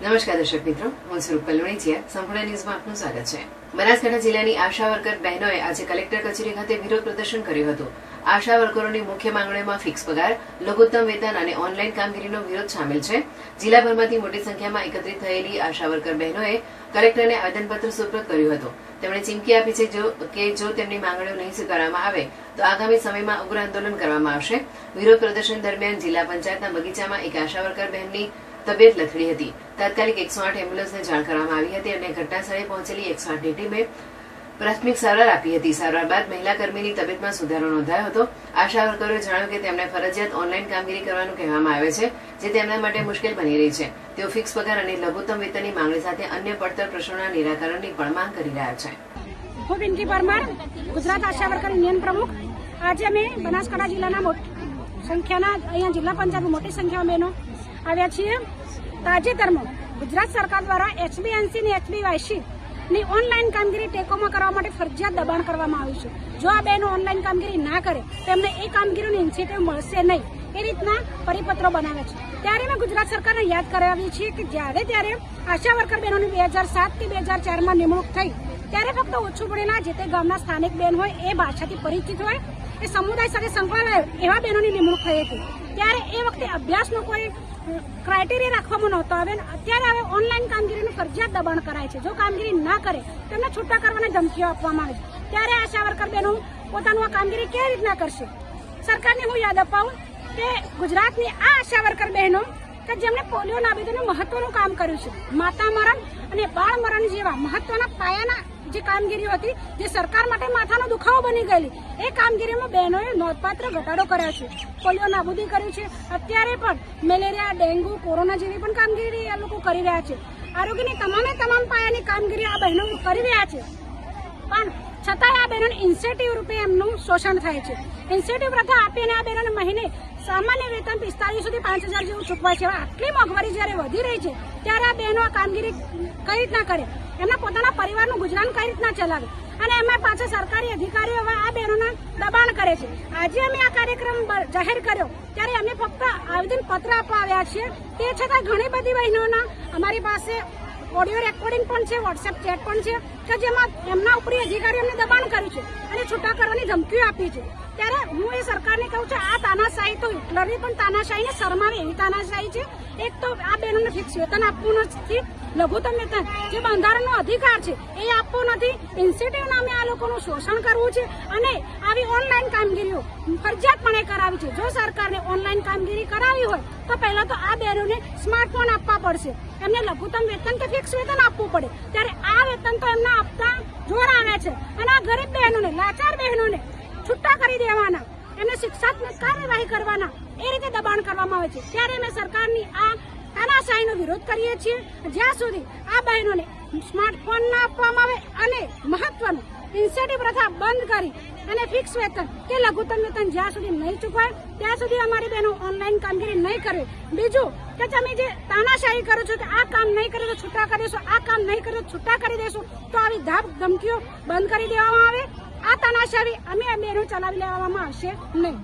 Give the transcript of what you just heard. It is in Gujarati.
નમસ્કાર દર્શક મિત્રો, હું સ્વરૂપ પલવણીચિયા સંપૂર્ણ ન્યૂઝમાં આપનું સ્વાગત છે. બનાસકાંઠા જિલ્લાની આશા વર્કર બહેનોએ આજે કલેક્ટર કચેરી ખાતે વિરોધ પ્રદર્શન કર્યું હતું. આશા વર્કરોની મુખ્ય માંગણીઓમાં ફિક્સ પગાર, લઘુત્તમ વેતન અને ઓનલાઈન કામગીરીનો વિરોધ સામેલ છે. જિલ્લાભરમાંથી મોટી સંખ્યામાં એકત્રિત થયેલી આશા વર્કર બહેનોએ કલેક્ટરને આવેદનપત્ર સુપ્રત કર્યું હતું. તેમણે ચીમકી આપી છે કે જો તેમની માંગણીઓ નહીં સ્વીકારવામાં આવે, તો આગામી સમયમાં ઉગ્ર આંદોલન કરવામાં આવશે. વિરોધ પ્રદર્શન દરમિયાન જિલ્લા પંચાયતના બગીચામાં એક આશા વર્કર બહેનની તબિયત લથડી હતી. તાત્કાલિક એકસો આઠ એમ્બ્યુલન્સને જાણ કરવામાં આવી હતી અને ઘટનાસ્થળે પહોંચેલી એકસો આઠની ટીમે પ્રાથમિક સારવાર આપી હતી. સારવાર બાદ મહિલા કર્મીની તબિયતમાં સુધારો નોંધાયો હતો. આશા વર્કરોએ જણાવ્યું કે તેમને ફરજિયાત ઓનલાઈન કામગીરી કરવાનું કહેવામાં આવે છે, જે તેમના માટે મુશ્કેલ બની રહી છે. તેઓ ફિક્સ પગાર અને લઘુત્તમ વેતનની માંગણી સાથે અન્ય પડતર પ્રશ્નોના નિરાકરણની પણ માંગ કરી રહ્યા છે. હું Pinky Parmar, Gujarat ASHA worker union પ્રમુખ. આજે અમે બનાસકાંઠા જિલ્લાના સંખ્યાના, અહીંયા જિલ્લા પંચાયતમાં મોટી સંખ્યામાં બહેનો આવ્યા છીએ. તાજેતરમાં ગુજરાત સરકાર દ્વારા એચબીએનસી અને એચબીવાયસી ની ઓનલાઈન કામગીરી ટેકોમાં કરવા માટે ફરજિયાત દબાણ કરવામાં આવ્યું છે. જો આ બેનો ઓનલાઈન કામગીરી ના કરે, તેમને એ કામગીરીનું ઇન્સેન્ટિવ મળશે નહીં. એ રીતના પરિપત્રો બનાવે છે. ત્યારે મેં ગુજરાત સરકારને યાદ કરાવી છે કે જ્યારે ત્યારે આશા વર્કર બહેનોની બે હજાર સાતથી બે હજાર ચારમાં નિમણૂક થઈ ત્યારે ફક્ત ઓછું ભણેલા જે તે ગામના સ્થાનિક બેન હોય એ ભાષાથી પરિચિત હોય, એ સમુદાય સાથે સંકળાયેલા હોય એવા બહેનોની નિમણૂક થઈ હતી. ત્યારે એ વખતે અભ્યાસનો કોઈ ક્રાઇટેરિયા રાખવામાં નહોતો આવે અત્યારે હવે ઓનલાઈન કામગીરીનું ફરજિયાત દબાણ કરાય છે. જો કામગીરી ના કરે, તેમને છૂટા કરવાની ધમકીઓ આપવામાં આવે છે. ત્યારે આશા વર્કર બહેનો પોતાનું આ કામગીરી કેવી રીતના કરશે? સરકારને હું યાદ અપાવું કે ગુજરાતની આ આશા વર્કર બહેનો કે જેમણે પોલિયો નાબૂદીનું મહત્વનું કામ કર્યું છે, માતા મરણ અને બાળ મરણ જેવા મહત્વના પાયાના જે કામગીરીઓ હતી, જે સરકાર માટે માથાનો દુખાવો બની ગયેલી, એ કામગીરીમાં બહેનોએ નોંધપાત્ર ઘટાડો કર્યો છે. પોલિયો નાબૂદી કર્યું છે. અત્યારે પણ મેલેરિયા ડેન્ગ્યુ કોરોના જેવી પણ કામગીરી આ લોકો કરી રહ્યા છે. આરોગ્યની તમામે તમામ પાયાની કામગીરી આ બહેનો કરી રહ્યા છે. પણ છતાંય આ બહેનોને ઇન્સેન્ટિવ રૂપે એમનું શોષણ થાય છે. ઇન્સેન્ટિવ પ્રથા આપીને આ બહેનોને મહિને સામાન્ય વેતન પિસ્તાલીસ સુધી પાંચ હજાર જેવું ચૂકવાય છે. આટલી મોંઘવારી જ્યારે વધી રહી છે, ત્યારે આ બહેનો આ કામગીરી કઈ રીતના કરે? એમના પોતાના પરિવારનું ગુજરાન કઈ રીતના ચલાવે? અને એમાં પાછા સરકારી અધિકારીઓ આ બહેનોના દબાણ કરે છે. આજે અમે આ કાર્યક્રમ જાહેર કર્યો, ત્યારે અમે ફક્ત આવેદન પત્ર આપવા આવ્યા છીએ. તે છતાં ઘણી બધી બહેનોના અમારી પાસે ઓડિયો રેકોર્ડિંગ પણ છે, વોટ્સએપ ચેટ પણ છે, કે જેમાં એમના ઉપરી અધિકારીઓ એમને દબાણ કર્યું છે અને છૂટા કરવાની ધમકીઓ આપી છે. ત્યારે હું એ સરકારને કહું છું, આ તાનાશાહી તો હિટલરની પણ તાનાશાહીને શરમાવે એવી તાનાશાહી છે. એક તો આ બહેનોને ફિક્સ વેતન આપવું નથી. લઘુત્તમ વેતન જે બંધારણનો અધિકાર છે, એ આપવો નથી. ઇન્સેન્ટિવ નામે આ લોકોનું શોષણ કરવું છે અને આવી ઓનલાઈન કામગીરીઓ ફરજિયાતપણે કરાવી છે. જો સરકારને ઓનલાઈન કામગીરી કરાવી હોય, તો પહેલા તો આ બહેનોને સ્માર્ટફોન આપવા પડશે. એમને લઘુત્તમ વેતન કે ફિક્સ વેતન આપવું પડે. ત્યારે આ વેતન તો એમના આપતા જોર આવે છે. અને આ ગરીબ બહેનોને લાચાર બહેનોને છૂટા કરી દેવાના. એમને શિક્ષાત્મક કાર્યવાહી કરવાના. એ રીતે દબાણ કરવામાં આવે છે. ત્યારે અમે સરકારની આ તાનાશાહીનો વિરોધ કરીએ છીએ. જ્યાં સુધી આ બહેનોને સ્માર્ટફોન ના આપવામાં આવે અને મહત્વનું ઇન્સેન્ટિવ પ્રથા બંધ કરી અને ફિક્સ વેતન કે લઘુત્તમ વેતન જ્યાં સુધી નહીં ચૂકવાય, ત્યાં સુધી અમારી બહેનો ઓનલાઈન કામગીરી નહીં કરે. બીજું કે તમે જે તાનાશાહી કરો છો કે આ કામ નહીં કરે તો છૂટા કરીશું આ કામ નહીં કરે છૂટા કરી દેશો, તો આવી ધાપ ધમકીઓ બંધ કરી દેવામાં આવે. આ તનાશારી અમે આ ચલાવી લેવામાં આવશે નહીં.